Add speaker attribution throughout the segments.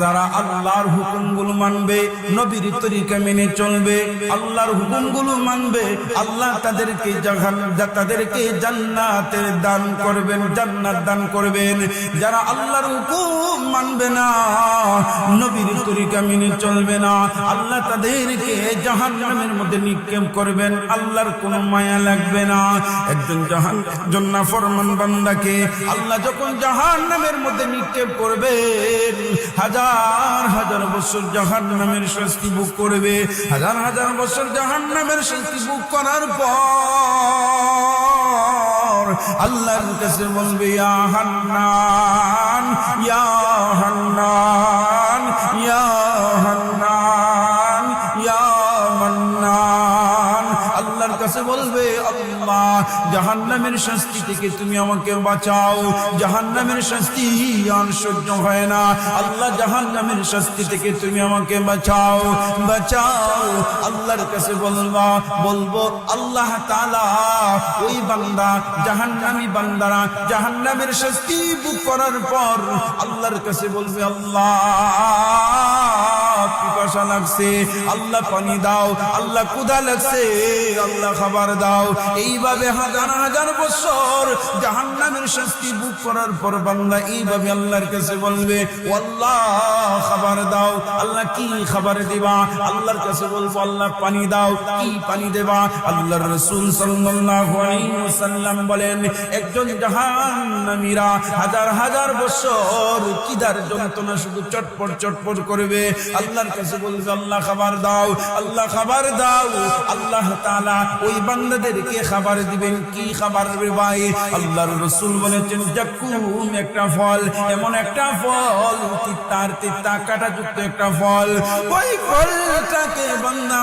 Speaker 1: যারা আল্লাহর হুকুমগুলো মানবে, নবীর তরিকা মেনে চলবে, আল্লাহর হুকুমগুলো মানবে, আল্লাহ তাদেরকে জাহান, তাদেরকে জান্নাতের দান করবেন, জান্নাত দান করবেন। যারা আল্লাহর হুকুম মানবে না, নবীর তরিকা মেনে চলবে না, আল্লাহ তাদেরকে জাহান্নামের মধ্যে নিক্ষেপ করবেন, আল্লাহর কোনো মায়া লাগবে না। একজন জাহান জন্না ফরমান বান্দাকে আল্লাহ যখন জাহান্নামের মধ্যে নিক্ষেপ করবেন, হাজার হাজার হাজার বছর জাহান নামের শাস্তি ভোগ করবে। হাজার হাজার বছর জাহান নামের শাস্তি বুক করার পর আল্লাহর কাছে বলবে ইয়া হান্নান। জাহান্নামের শাস্তি থেকে তুমি আমাকে বাঁচাও। জাহান্নামের শাস্তি আর সহ্য হয় না। আল্লাহ জাহান্নামের শাস্তি থেকে তুমি আমাকে বাঁচাও। বাঁচাও, আল্লাহর কাছে বলবা, বলব, আল্লাহ তাআলা ওই বান্দা, জাহান্নামী বান্দারা জাহান্নামের শাস্তি বুক করার পর আল্লাহর কাছে বলবে, আল্লাহ পিপাসা লাগছে, আল্লাহ পানি দাও, আল্লাহ কুদা লাগছে, আল্লাহ খাবার দাও। এইভাবে হাজার হাজার বছর শাস্তি বুক করার পর এইভাবে আল্লাহর কাছে বলবে আল্লাহ, খাবার দাও। আল্লাহ কি খাবার দিবা? আল্লাহর কাছে বলব, আল্লাহ পানি দাও। কি পানি দেবা? রাসূল ওয়াসাল্লাম বলেন, একজন হাজার হাজার বছর কিদার যন্ত্রণা শুধু চটপট চটপট করবে। আল্লাহর কাছে বলবে, আল্লাহ খাবার দাও, আল্লাহ খাবার দাও। আল্লাহ তালা ওই বান্দাদেরকে খাবার দিবেন। কি খাবার ভাই? আল্লাহর রসুল বলেছেন জাকুম একটা ফল, এমন একটা ফল, তিতার তিতা কাটাযুক্ত একটা ফল। ওই ফলটাকে বান্দা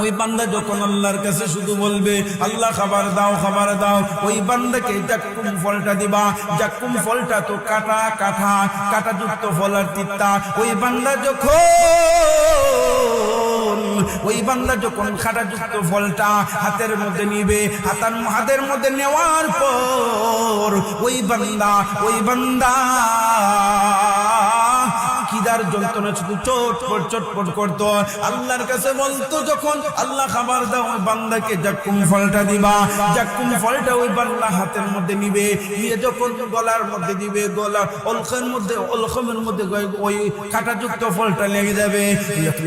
Speaker 1: ওই বান্দা যখন আল্লাহর কাছে শুধু বলবে, আল্লাহ, খাবার দাও খাবার দাও, ওই বান্দাকে জাক্কুম ফলটা দিবা, জাক্কুম ফলটা তো কাটা কাঠা কাটাযুক্ত ফল আর তিতা। ওই বান্দা যখন, ওই বান্দা যখন খাটাযুক্ত ফলটা হাতের মধ্যে নিবে, হাতার হাতের মধ্যে নেওয়ার পর ওই বান্দা ওই বান্দা খিদার যন্ত্রণা শুধু চটপট চটপট করতো আল্লাহর কাছে বলতো যখন, আল্লাহ খাবার দাও, ওই বান্দাকে জাক্কুম ফলটা দিবা জাক্কুম ফলটা ওই বান্দা হাতের মধ্যে নিবে, নিয়ে যখন গলার মধ্যে দিবে গলা অলখের মধ্যে, অলখমের মধ্যে ওই কাটাযুক্ত ফলটা লেগে যাবে।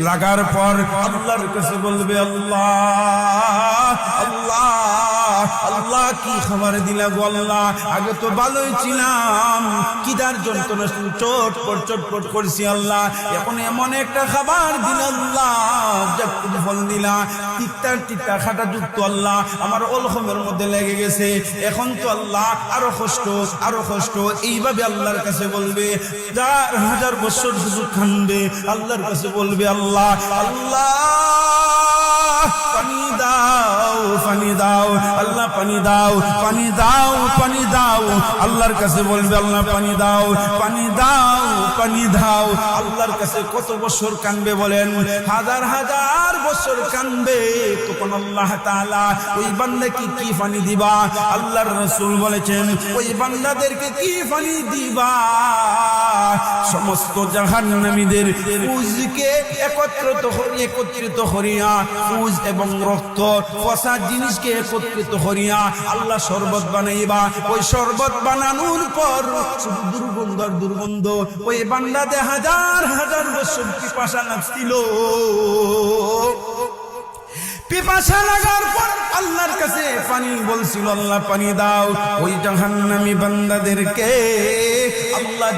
Speaker 1: লাগার পর আল্লাহর কাছে বলবে, আল্লাহ আল্লাহ। আল্লাহ কি খাবার দিলা গো আল্লাহ? আগে তো ভালোই ছিলাম। কিদার যন্ত্রণা শুধু চটপট চটপট করছি আল্লাহ। এখন এমন একটা খাবার দিল আল্লাহ ফল দিলা। তিক্তার তিক্তা খাটা যুক্ত আল্লাহ। আমার অলহমের মধ্যে লেগে গেছে। এখন তো আল্লাহ আরও কষ্ট আরও কষ্ট। এইভাবে আল্লাহর কাছে বলবে, হাজার হাজার বছর শুধু খানবে। আল্লাহর কাছে বলবে, আল্লাহ আল্লাহ, পানি দাও। পানি দাও, আল্লাহ পানি দাও পানি দাও পানি দাও। আল্লাহর কাছে বলবে, আল্লাহ পানি দাও পানি দাও পানি দাও। আল্লাহর কাছে কত বছর কানবে বলেন? হাজার হাজার বছর কানবে। তখন আল্লাহ ওই কি পানি দিবা? আল্লাহর বলেছেন, ওই বান্দাদেরকে কি পানি দিবা? সমস্ত জাহান্নামীদের পুজকে একত্রিত একত্রিত করিয়া পুজ এবং রক্ত পচা জিনিসকে একত্রিত করিয়া আল্লাহ শরবত বানাইবা। ওই শরবত বানানোর পর দুর্গন্ধর দুর্গন্ধ ওই বান্দাতে হাজার হাজার বছর পিপাসা লাগছিল পিপাসা লাগার পর আল্লাহর কাছে পানি বলছিল, আল্লাহ পানি দাও। ওই জাহান্নামী বান্দাদেরকে আল্লাহ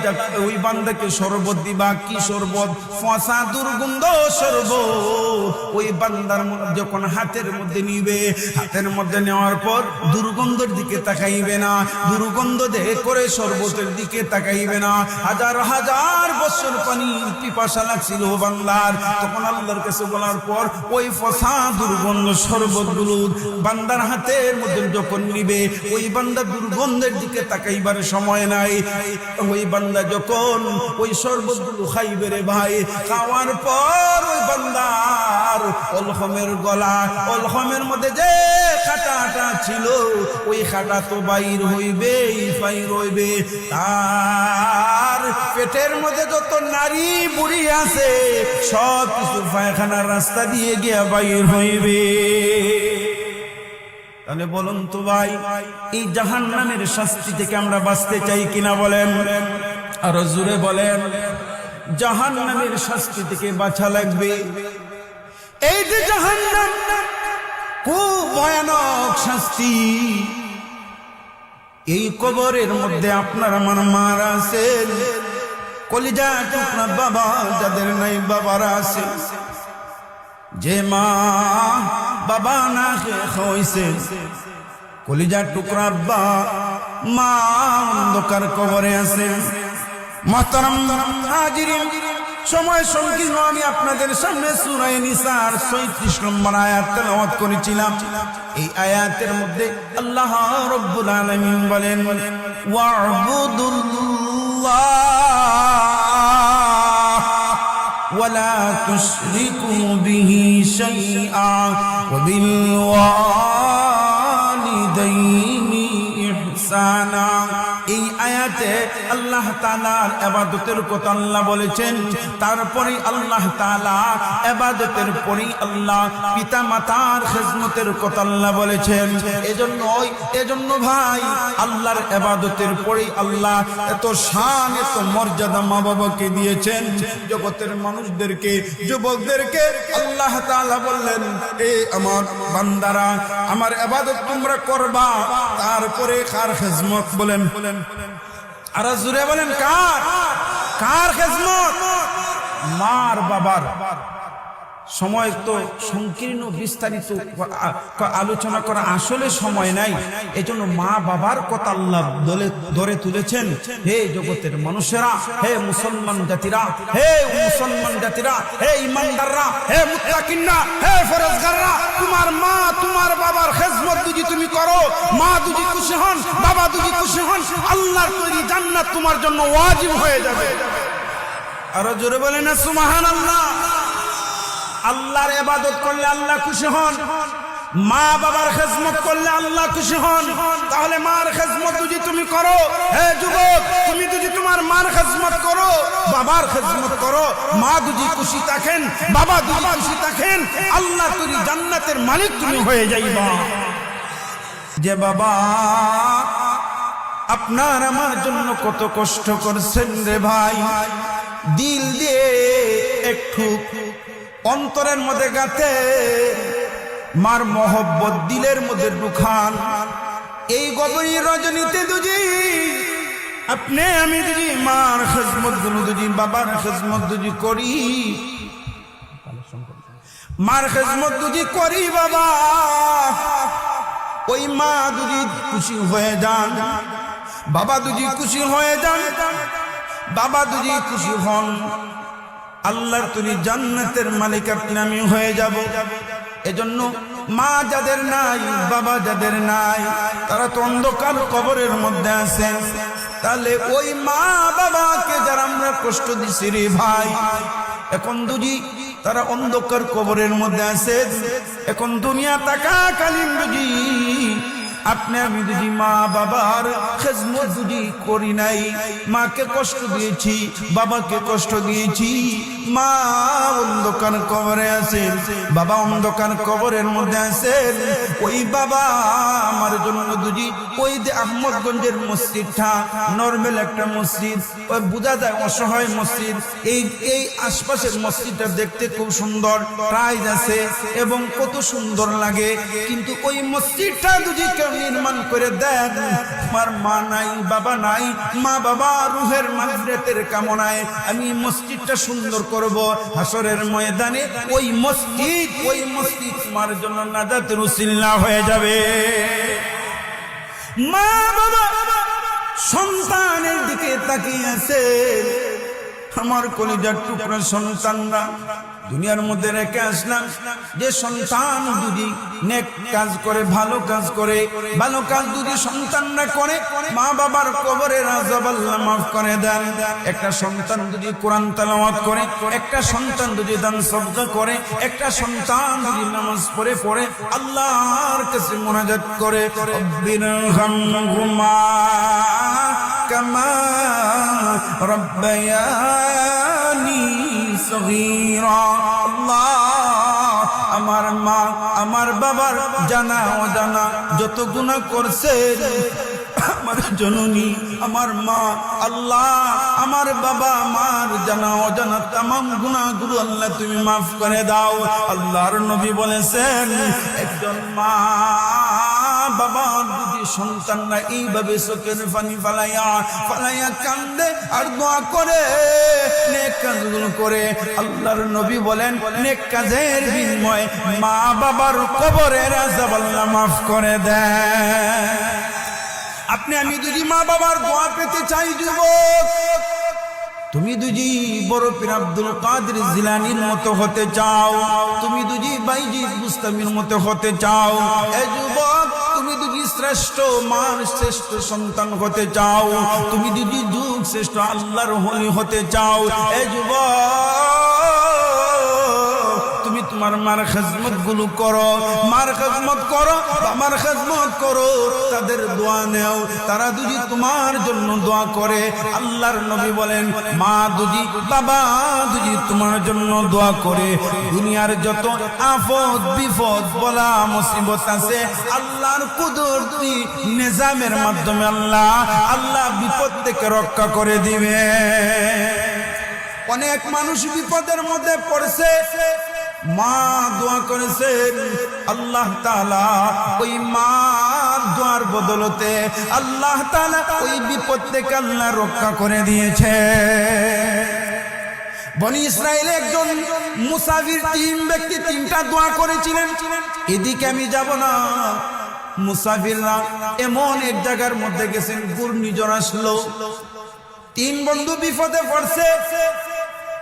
Speaker 1: ওই বান্দাকে শরবত দিবা। কি শরবত? ফসা, দুর্গন্ধ শরবত। ওই বান্দার যখন হাতের মধ্যে নিবে, হাতের মধ্যে নেওয়ার পর দুর্গন্ধের দিকে তাকাইবে না, দুর্গন্ধ দেহে করে শরবতের দিকে তাকাইবে না। হাজার হাজার বছর পানি পিপাসা লাগছিল বান্দার। তখন আল্লাহর কাছে বলার পর ওই ফসা, দুর্গন্ধ শরবতগুলো বান্দার হাতের মধ্যে যখন নিবে, ওই বান্দা দুর্গন্ধের দিকে তাকাইবার সময় নাই। ওই বান্দা যখন ওই শরবতগুলো খাইবে রে ভাই, খাওয়ার পর ওই বান্দার অলহমের গলা অলহমের মধ্যে যে খাটাটা ছিল, ওই খাটা তো বাইর হইবে বাইর হইবে। তার পেটের মধ্যে যত নারী বুড়ি আছে সব কিছু পায়খানার রাস্তা দিয়ে গিয়া বাইর হইবে। তাহলে বলুন তো ভাই, এই জাহান নামের শাস্তি থেকে আমরা বাঁচতে চাই কিনা বলেন? আরও জুড়ে বলেন জাহান নামের শাস্তি থেকে বাঁচা লাগবে। এই যে জাহান নাম খুব ভয়ানক শাস্তি। এই কবরের মধ্যে আপনার আমার মারা আছেন কলিজা টুকরা বাবা, যাদের নাই বাবারা আছে যে মা বাবা না হয়েছে কলিজার টুকরা আব্বা মা অন্ধকার কবরে আছে। মহতরম হাজিরিন, সময় সংকীর্ণ, আমি আপনাদের সামনে সুরায় নিসার সৈত্রিশ নম্বর আয়াত তেলাওয়াত করেছিলাম। এই আয়াতের মধ্যে আল্লাহ রব্বুল আলামিন বলেন, ওয়া'বুদুল্লাহ ولا تشركوا به شيئا. وبالوالدين আল্লাহ তাআলার ইবাদতের কথা আল্লাহ বলেছেন। তারপরে আল্লাহ তাআলা ইবাদতের পরেই আল্লাহ পিতা মাতার খিদমতের কথা আল্লাহ বলেছেন। এজন্য এজন্য ভাই, আল্লাহর ইবাদতের পরেই আল্লাহ এত শান, এত মর্যাদা মা বাবাকে দিয়েছেন। জগতের মানুষদেরকে, যুবকদেরকে আল্লাহ তাআলা বললেন, এ আমার বান্দারা, আমার ইবাদত তোমরা করবা। তারপরে কার বলেন বলেন? আর জুড়ে বলেন কার? কার খেজমত? মার বাবার। সময় তো সংকীর্ণ, বিস্তারিত আলোচনা করা আসলে সময় নাই। এজন্য মা বাবার কথা আল্লাহ দলে ধরে তুলেছেন। হে জগতের মানুষেরা, হে মুসলমান জাতিরা, হে মুসলমান জাতিরা, হে ইমানদাররা, হে মুত্তাকিনরা, হে ফরজগাররা তোমার মা, তোমার বাবার খেজমত যদি তুমি করো, মা যদি খুশি হন, বাবা যদি খুশি হন, আল্লাহর তৈরি জান্নাত তোমার জন্য ওয়াজিব হয়ে যাবে। আরও জোরে বলে না সুমাহান আল্লাহ আল্লাহর এবাদত করলে আল্লাহ খুশি হন। মা বাবার খেজমত করলে আল্লাহ খুশি হন। তাহলে মার খেজমত যদি তুমি করো, হে যুবক, তুমি যদি তোমার মার খেজমত করো, বাবার খেজমত করো, মা যদি খুশি থাকেন, বাবা যদি খুশি থাকেন, আল্লাহ তুমি জান্নাতের মালিক তুমি হয়ে যাইবা। যে বাবা, আপনার আমার জন্য কত কষ্ট করছেন রে ভাই। দিল দিয়ে একটু অন্তরের মধ্যে গাতে, মার মহব্বত দিলের মধ্যে ঢুখান এই গবরী রজনীতে দুজি, আপনি আমি দুজি, মার খেজমত দুজি, বাবার খেজমত দুজি করি। মার খেজমত দুজি করি বাবা, ওই মা দুজি খুশি হয়ে যান। বাবা দুজি খুশি হয়ে যান, বাবা দুজি খুশি হন। আল্লাহর তুমি জান্নাতের মালিক, আপনি আমি হয়ে যাব। এজন্য মা যাদের নাই, বাবা যাদের নাই, তারা তো অন্ধকার কবরের মধ্যে আছেন। তাহলে ওই মা বাবাকে যারা আমরা কষ্ট দিছি রে ভাই, এখন দুজি তারা অন্ধকার কবরের মধ্যে আছে এখন দুনিয়া তাকাকালীন বুঝি আপনি আমি যদি মা বাবার খেজমত যদি করি নাই, মাকে কষ্ট দিয়েছি, বাবাকে কষ্ট দিয়েছি, মা অন্ধকার কবরে আছেন বাবা অন্ধকার কবরের মধ্যে আছেন ওই বাবা আমার জন্য দুজি, ওই যে আহমদগঞ্জের মসজিদটা, নর্মাল একটা মসজিদ, ওই বোঝা যায় অসহায় মসজিদ, এই এই আশপাশের মসজিদটা দেখতে খুব সুন্দর প্রাইজ আছে এবং কত সুন্দর লাগে, কিন্তু ওই মসজিদটা দুজি কেউ নির্মাণ করে দেন। আমার মা নাই, বাবা নাই, মা বাবা রুহের মাগরেতের কামনায় আমি মসজিদটা সুন্দর করব। হাসরের ময়দানে ওই মসজিদ ওই মসজিদ তোমার জন্য নাজাতের উসিল্লা হয়ে যাবে। মা বাবা, সন্তানের দিকে তাকিয়ে আছে। আমার কলিজার টুকরা সন্তানরা দুনিয়ার মধ্যে রেখে আসলাম। যে সন্তান যদি নেক কাজ করে, ভালো কাজ করে, ভালো কাজ যদি সন্তানরা করে, মা বাবার কবরে রাজাব আল্লাহ মাফ করে দেন। একটা সন্তান যদি কোরআন তালাওয়াত করে, একটা সন্তান যদি দান শব্দ করে, একটা সন্তান যদি নামাজ পড়ে পড়ে, আল্লাহর কাছে মোনাজাত করে, রব্বির কামা রব্বায়ানি সগীরা। আল্লাহ, আমার মা, আমার বাবার জানা অজানা যত গুনাহ করছে, আমার জননী, আমার মা, আল্লাহ, আমার বাবা আমার জানা অজানা তামাম গুনাহগুলো আল্লাহ তুমি মাফ করে দাও। আল্লাহর নবী বলেছেন, একজন মা বাবা যদি সন্তানরা এইভাবে চোখের পানি ফালাইয়া ফালাইয়া কান্দে আর দোয়া করে করে, আল্লাহর নবী বলেন কাজের মা বাবার মাফ করে দেয় আপনি, আমি যদি মা বাবার দোয়া পেতে চাই যুবক, তুমি দুজি বড় পীর আব্দুল কাদের জিলানির মতো হতে চাও, তুমি দুজি বাইজি মুস্তামির মতো হতে চাও, এ যুবক শ্রেষ্ঠ মার শ্রেষ্ঠ সন্তান হতে চাও। তুমি যদি যুগ শ্রেষ্ঠ আল্লাহর হলি হতে চাও। এ যুবক তোমার মার খেজমতগুলো করো, মার খেজমত করো আমার খেজমত করো, তাদের দোয়া নেও। তারা দুজি তোমার জন্য দোয়া করে, আল্লাহর নবী বলেন, মা দুজি বাবা দুজি তোমার জন্য দোয়া করে, দুনিয়ার যত আফদ বিপদ বলা মুসিবত আছে, আল্লাহর কুদর তুই নিজামের মাধ্যমে আল্লাহ আল্লাহ বিপদ থেকে রক্ষা করে দিবে। অনেক মানুষ বিপদের মধ্যে পড়ছে। মা দোয়া করেছেন, আল্লাহ তালা ওই মা দোয়ার বদলতে আল্লাহ তালা ওই বিপদ থেকে আল্লাহ রক্ষা করে দিয়েছে। বনি ইসরায়েল একজন মুসাফির তিন ব্যক্তি তিনটা দোয়া করেছিলেন, এদিকে আমি যাব না। মুসাফিররা এমন এক জায়গার মধ্যে গেছেন, ঘূর্ণিঝড় আসলো। তিন বন্ধু বিপদে পড়ছে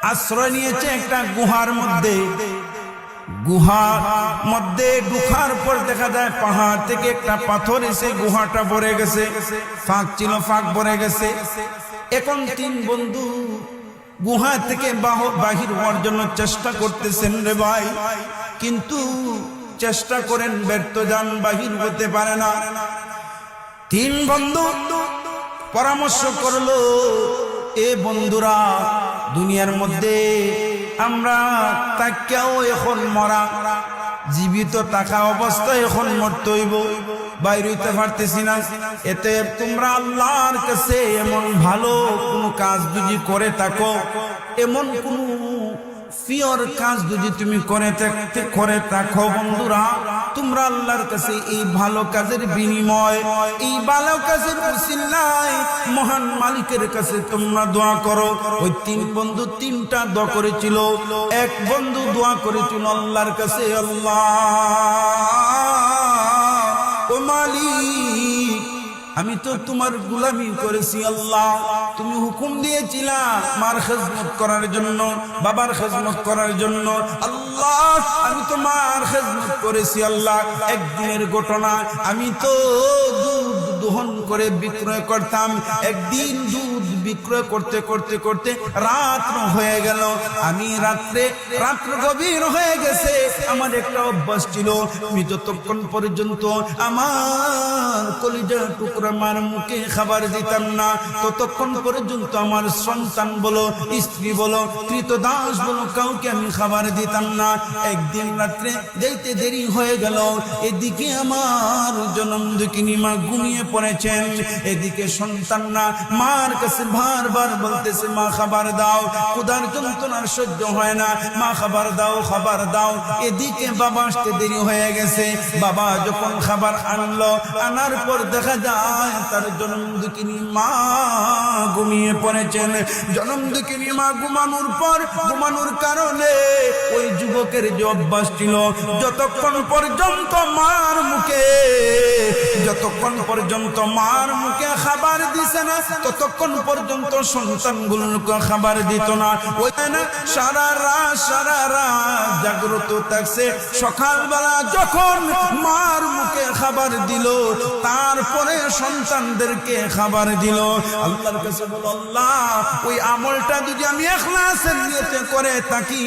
Speaker 1: আশ্রয় নিয়েছে একটা গুহার মধ্যে। গুহার মধ্যে ঢুকার পর দেখা যায় পাহাড় থেকে একটা পাথর এসে গুহাটা ভরে গেছে, ফাঁক ছিল, ফাঁক ভরে গেছে। এখন তিন বন্ধু গুহা থেকে বাহ- বাহির হওয়ার জন্য চেষ্টা করতেছেন রে ভাই। কিন্তু চেষ্টা করেন, ব্যর্থ যান, বাহির হতে পারে না। তিন বন্ধু পরামর্শ করল, এ বন্ধুরা দুনিয়ার মধ্যে আমরা তাকেও, এখন মরা। জীবিত টাকা অবস্থায় এখন মরতে হইব। বাইরে হইতে পারতেছি না। এতে তোমরা আল্লাহর কাছে এমন ভালো কোনো কাজ যদি করে থাকো, এমন কোনো কাজ যদি তুমি করে থাকতে, করে থাকো বন্ধুরা, তোমরা আল্লাহর কাছে এই ভালো কাজের বিনিময়, এই ভালো কাজের মহান মালিকের কাছে তোমরা দোয়া করো। ওই তিন বন্ধু তিনটা দোয়া করেছিল। এক বন্ধু দোয়া করেছিল আল্লাহর কাছে, আল্লাহ ও মালিক। আমি তো তোমার গুলামি করেছি, আল্লাহ। তুমি হুকুম দিয়েছিলা মার খেজমত করার জন্য, বাবার খেজমত করার জন্য। আল্লাহ, আমি তো মার খেজমত করেছি, আল্লাহ। একদিনের ঘটনা আমি তো দুধ দোহন করে বিক্রয় করতাম। একদিন দুধ বিক্রয় করতে করতে করতে রাত হয়ে গেল। আমি রাত্রে, রাত্র গভীর হয়ে গেছে। আমার একটা অভ্যাস ছিল, আমি যতক্ষণ পর্যন্ত আমার কলিজা টুকরা মার মুখে খাবার দিতাম না, ততক্ষণ পর্যন্ত আমার সন্তান বলো, স্ত্রী বলো কৃত দাস বলো, কাউকে আমি খাবার দিতাম না। একদিন রাত্রে যাইতে দেরি হয়ে গেল। এদিকে আমার জনম দুঃখিনী মা ঘুমিয়ে পড়েছেন। এদিকে সন্তান না মার কাছে বারবার বলতেছে, মা, খাবার দাও। ক্ষুধার যন্ত্রণার সহ্য হয় না। মা, খাবার দাও খাবার দাও। এদিকে বাবা আসতে দেরি হয়ে গেছে। বাবা যখন খাবার আনলো, আনার পর দেখা যায় তার জন্ম দুঃখিনী মা ঘুমিয়ে পড়েছেন। জন্ম দুঃখিনী মা ঘুমানোর পর, ঘুমানোর কারণে ওই যুবকের যে অভ্যাস ছিল, যতক্ষণ পর্যন্ত মার মুখে, যতক্ষণ পর্যন্ত মার মুখে খাবার দিছে না, ততক্ষণ পর্যন্ত পর্যন্ত সন্তানগুলোকে খাবার দিত না। ওই না সারা রাত সারা রাত জাগ্রত থাকছে। সকালবেলা যখন মার মুখে খাবার দিল, তারপরে সন্তানদেরকে খাবার দিল। আল্লাহর কাছে বলো আল্লাহ, ওই আমলটা যদি আমি এখলাসের নিয়তে করে থাকি,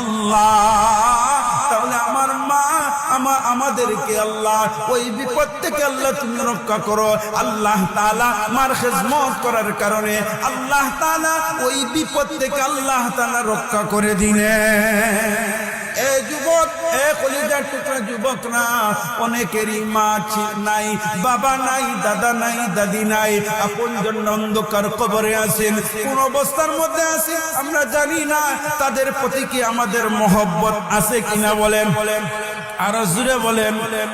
Speaker 1: আল্লাহ তাহলে আমার মা, আমার, আমাদেরকে আল্লাহ, ওই বিপদ থেকে আল্লাহ তুমি রক্ষা করো। আল্লাহ তাআলা আমার খেজমত করার কারণে আল্লাহ তালা ওই বিপদ থেকে আল্লাহ তালা রক্ষা করে দিলে এ যুবক, এ অনেকেরই মা নাই, বাবা নাই, দাদা নাই, দাদি নাই অবস্থার মধ্যে আমরা জানি না, তাদের প্রতি কি আমাদের মহব্বত আছে কিনা বলেন? বলেন আরও জুড়ে বলেন বলেন।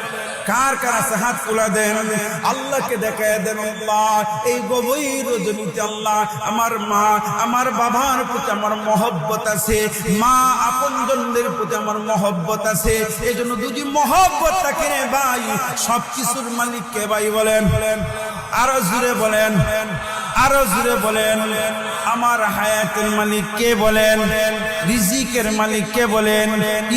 Speaker 1: কার কার আছে হাত দেন? আল্লাহকে দেখায় দেন, আল্লাহ, এই গভীর রজনীতে আল্লাহ, আমার মা, আমার বাবার প্রতি আমার মহব্বত আছে। মা আপনজনদের প্রতি আমার মহব্বত আছে। এই জন্য যদি মহব্বত থাকে রে ভাই, সবকিছুর মালিক কে ভাই বলেন, আরও জুড়ে বলেন আরও জুড়ে বলেন। আমার হায়াতের মালিক কে বলেন? রিজিকের মালিক কে বলেন?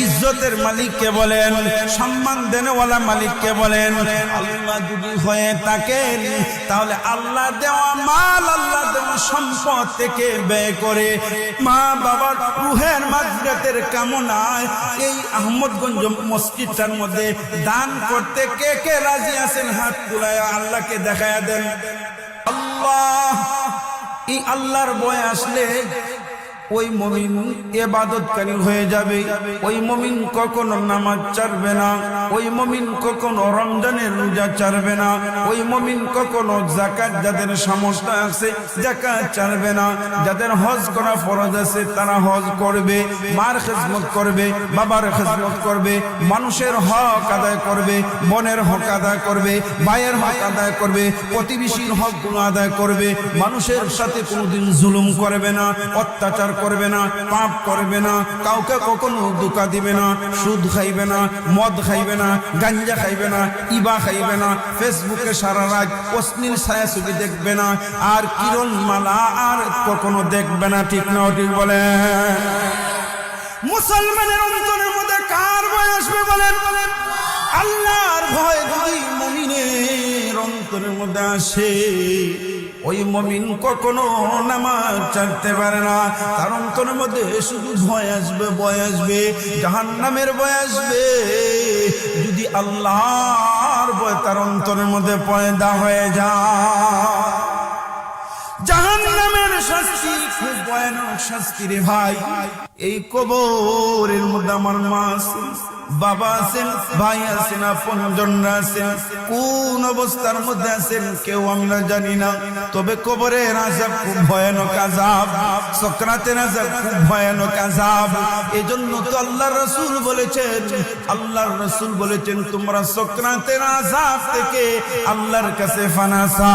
Speaker 1: ইজ্জতের মালিক কে বলেন? সম্মান দেনওয়ালা মালিক কে বলেন? আল্লাহ যদি হয়ে থাকেন, তাহলে আল্লাহ দেওয়া মাল, আল্লাহ দেওয়া সম্পদ থেকে ব্যয় করে মা বাবার রুহের মাঝরাতের কামনায় এই আহমদগঞ্জ মসজিদটার মধ্যে দান করতে কে কে রাজি আছেন হাত তুলায় আল্লাহকে দেখায় দেন। আল্লাহ ই আল্লাহর বয় আসলে ওই মমিন এবাদতকারী হয়ে যাবে। ওই মমিন কখনো নামাজ ছাড়বে না। ওই মমিন কখনো রমজানের রোজা ছাড়বে না। ওই মমিন কখনো জাকাত যাদের সমস্যা আছে জাকাত ছাড়বে না। যাদের হজ করা ফরজ আছে তারা হজ করবে, মার খেজমত করবে, বাবার খেজমত করবে, মানুষের হক আদায় করবে, বনের হক আদায় করবে, ভাইয়ের হক আদায় করবে, প্রতিবেশীর হক আদায় করবে। মানুষের সাথে কোনোদিন জুলুম করবে না, অত্যাচার করবে না, পাপ করবে না, কাউকে কখনো দুকা দিবে না, সুদ খাইবে না, মদ খাইবে না, গাঞ্জা খাইবে না, ইবা খাইবে না, ফেসবুকে সারা রাত অশ্লীল ছায়া ছবি দেখবে না, আর কিরণ মালা আর কখনো দেখবে না, ঠিক না ঠিক বলে। মুসলমানের অন্তরের মধ্যে কার আসবে বলেন বলেন? আল্লাহর ভয় যদি মমিনের অন্তরের মধ্যে আসে। ওই মমিন কখনো নামাজ ছাড়তে পারে না। তার অন্তরের মধ্যে শুধু ভয় আসবে ভয় আসবে জাহান নামের ভয় আসবে। যদি আল্লাহর বয় তার অন্তরের মধ্যে পয়দা হয়ে যা জাহান নামের শাস্তি ভয়ানক শাস্তি রে ভাই। এই কবরের মধ্যে আমার মা আছেন, বাবা আছেন, ভাই আছেন আপনজনরা আছেন। কোন অবস্থার মধ্যে আছেন কেউ আমরা জানি না। তবে কবরের আজাব খুব ভয়ানক আজাব সক্রাতের আজাব খুব ভয়ানক আজাব এজন্য তো আল্লাহ রসুল বলেছেন, আল্লাহর রসুল বলেছেন, তোমরা সক্রাতের আজাব থেকে আল্লাহর কাছে ফানাসা